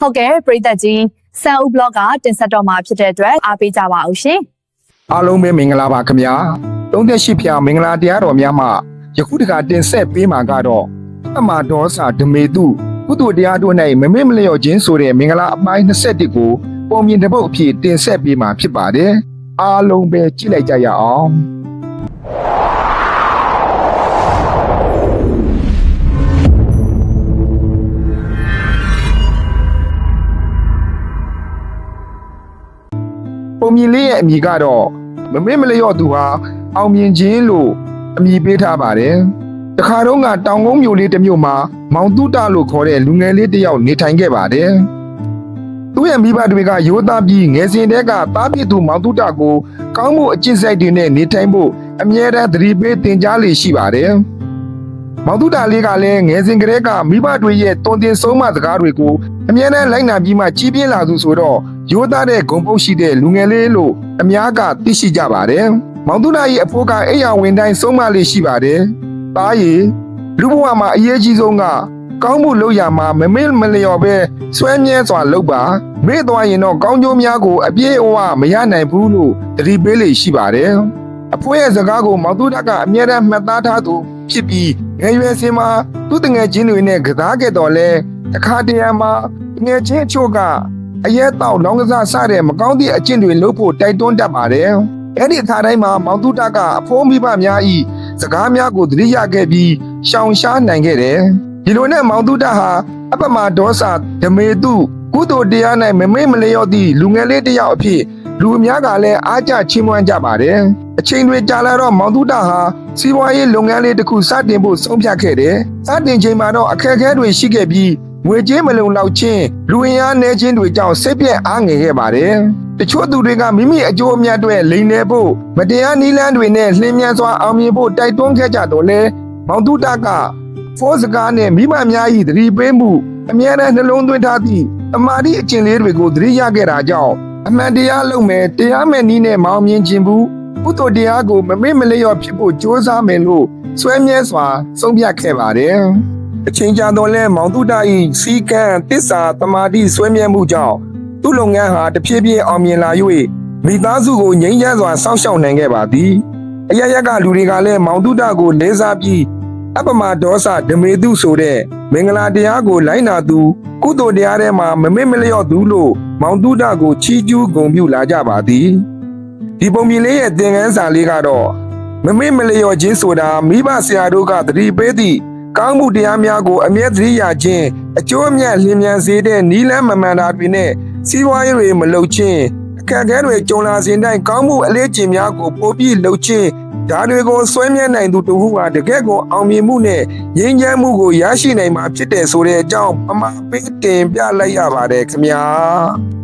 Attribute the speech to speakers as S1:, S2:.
S1: ဟုတ်ကဲ့ပရိသတ်ကြီးဆန်ဦး blog ကတင်ဆက်တော့မှာဖြစ်တဲ့အတွက်အားပေးကြပါအောင်ရှင်
S2: အားလုံးပဲမင်္ဂလာပါခင်ဗျာ38ဖြာမင်္ဂလာတရားတော်များမှယခုတခါတင်ဆက်ပေးမှာကတော့အမဒေါစာဓမေတုကုသိုလ်တရားတို့၌မမေ့မလျော့ခြင်းဆိုတဲ့မင်္ဂလာအပိုင်း21ကိုပုံမြင်တစ်ပုတ်အဖြစ်တင်ဆက်ပေးမှာဖြစ်ပါတယ်အားလုံးပဲကြည့်လိုက်ကြရအောင် ပုံမြင်လေးရဲ့အမည်ကတော့မမေ့မလျော့သူဟာအောင်မြင်ခြင်းလို့အမည်ပေးထားပါတယ်။တခါတုန်းကတောင်ကုန်းမြို့လေးတစ်မြို့မှာမောင်တုတလို့ခေါ်တဲ့လူငယ်လေးတစ်ယောက်နေထိုင်ခဲ့ပါတယ်။သူ့ရဲ့မိဘတွေကရိုးသားပြီးငယ်စဉ်တည်းကသားပြစ်သူမောင်တုတကိုကောင်းမှုအကျင့်စိုက်တွေနဲ့နေထိုင်ဖို့အမြဲတမ်းသတိပေးသင်ကြားလေရှိပါတယ်။မောင်တုတလေးကလည်းငယ်စဉ်ကတည်းကမိဘတွေရဲ့တုံတင်ဆုံးမစကားတွေကိုအမြဲတမ်းလိုက်နာပြီးမှကြီးပြင်းလာသူဆိုတော့ ရိုးသားတဲ့ဂုံပုတ်ရှိတဲ့လူငယ်လေးလို့အများကသိရှိကြပါတယ်။မောင်သူနာရဲ့အဖိုးကအိယာဝင်တိုင်းဆုံးမလေးရှိပါတယ်။တားရီလူဘဝမှာအရေးကြီးဆုံးကကောင်းမှုလုပ်ရမှာမမေ့မလျော်ပဲစွဲမြဲစွာလုပ်ပါမေ့သွားရင်တော့ကောင်းကျိုးများကိုအပြည့်အဝမရနိုင်ဘူးလို့တတိပေးလေရှိပါတယ်။အဖိုးရဲ့စကားကိုမောင်သူနာကအမြဲတမ်းမှတ်သားထားသူဖြစ်ပြီးငယ်ရွယ်စဉ်မှာသူ့တငယ်ချင်းတွေနဲ့ကစားခဲ့တော်လဲတခါတရံမှာငယ်ချင်းအချို့က အရက်တောက်လောင်းကစားစတဲ့မကောင်းသည့်အကျင့်တွေလုပ်ဖို့တိုက်တွန်းတတ်ပါတယ်။အဲ့ဒီအခါတိုင်းမှာမောင်တုတကအဖိုးမိဘများဤစကားများကိုသတိရခဲ့ပြီးရှောင်ရှားနိုင်ခဲ့တယ်။ဒီလိုနဲ့မောင်တုတဟာအပမဒေါစာဓမေတုကုသိုလ်တရား၌မမေ့မလျော့သည့်လူငယ်လေးတစ်ယောက်အဖြစ်လူအများကလည်းအားကျချီးမွမ်းကြပါတယ်။အချိန်တွေကြာလာတော့မောင်တုတဟာစီးပွားရေးလုပ်ငန်းလေးတစ်ခုစတင်ဖို့ဆုံးဖြတ်ခဲ့တယ်။စတင်ချိန်မှာတော့အခက်အခဲတွေရှိခဲ့ပြီး ငွေကြေးမလုံလောက်ခြင်းလူဝင်အားနည်းခြင်းတွေကြောင့်စိတ်ပြည့်အားငယ်ခဲ့ပါတယ်။တချို့သူတွေကမိမိအကျိုးအမြတ်တွေလိမ်လည်ဖို့မတရားနည်းလမ်းတွေနဲ့လှည့်မြန်စွာအောင်မြင်ဖို့တိုက်တွန်းခဲ့ကြတော့လေမောင်တုတကဖိုးစကားနဲ့မိမများ၏သတိပေးမှုအမြဲတမ်းနှလုံးသွင်းထားသည့်အမာတိအကျင့်လေးတွေကိုသတိရခဲ့တာကြောင့်အမှန်တရားလုပ်မယ်တရားမဲ့နည်းနဲ့မအောင်မြင်ခြင်းဘူးကုသိုလ်တရားကိုမမေ့မလျော့ဖြစ်ဖို့ကြိုးစားမယ်လို့ဆွဲမြဲစွာဆုံးဖြတ်ခဲ့ပါတယ်။ အချိန်ကြာတော့လဲမောင်တုဒ္ဒဤစီကံတစ္ဆာတမာတိဆွဲမြဲမှုကြောင့်သူ့လုပ်ငန်းဟာတဖြည်းဖြည်းအောင်မြင်လာ၍မိသားစုကိုငြိမ်းချမ်းစွာစောင့်ရှောက်နိုင်ခဲ့ပါသည်အရရက်ကလူတွေကလည်းမောင်တုဒ္ဒကိုလဲစားပြီးအပမဒေါသဓမေတုဆိုတဲ့မင်္ဂလာတရားကိုလိုက်နာသူ ကုသိုလ်တရားထဲမှာမမေ့မလျော့သူလို့မောင်တုဒ္ဒကိုချီးကျူးဂုဏ်ပြုလာကြပါသည်ဒီပုံပြင်လေးရဲ့သင်ခန်းစာလေးကတော့မမေ့မလျော်ခြင်းဆိုတာမိဘဆရာတို့ကသတိပေးသည့် ကောင်းမှုတရားများကို အမြဲတမ်းရခြင်းအကျိုးအမြတ်လင်းမြန်စေတဲ့နီလန်းမမှန်တာတွေနဲ့စီးပွားရေးတွေမလုပ်ခြင်းအခက်အခဲတွေကြုံလာစဉ်တိုင်းကောင်းမှုအလေးကျင့်များကိုပိုပြီးလုပ်ခြင်းဒါတွေကိုဆွဲမြဲနိုင်သူတဦးဟာတကယ့်ကိုအောင်မြင်မှုနဲ့ငြိမ်းချမ်းမှုကိုရရှိနိုင်မှာဖြစ်တယ်ဆိုတဲ့အကြောင်းအမှားပေးတင်ပြလိုက်ရပါတယ်ခင်ဗျာ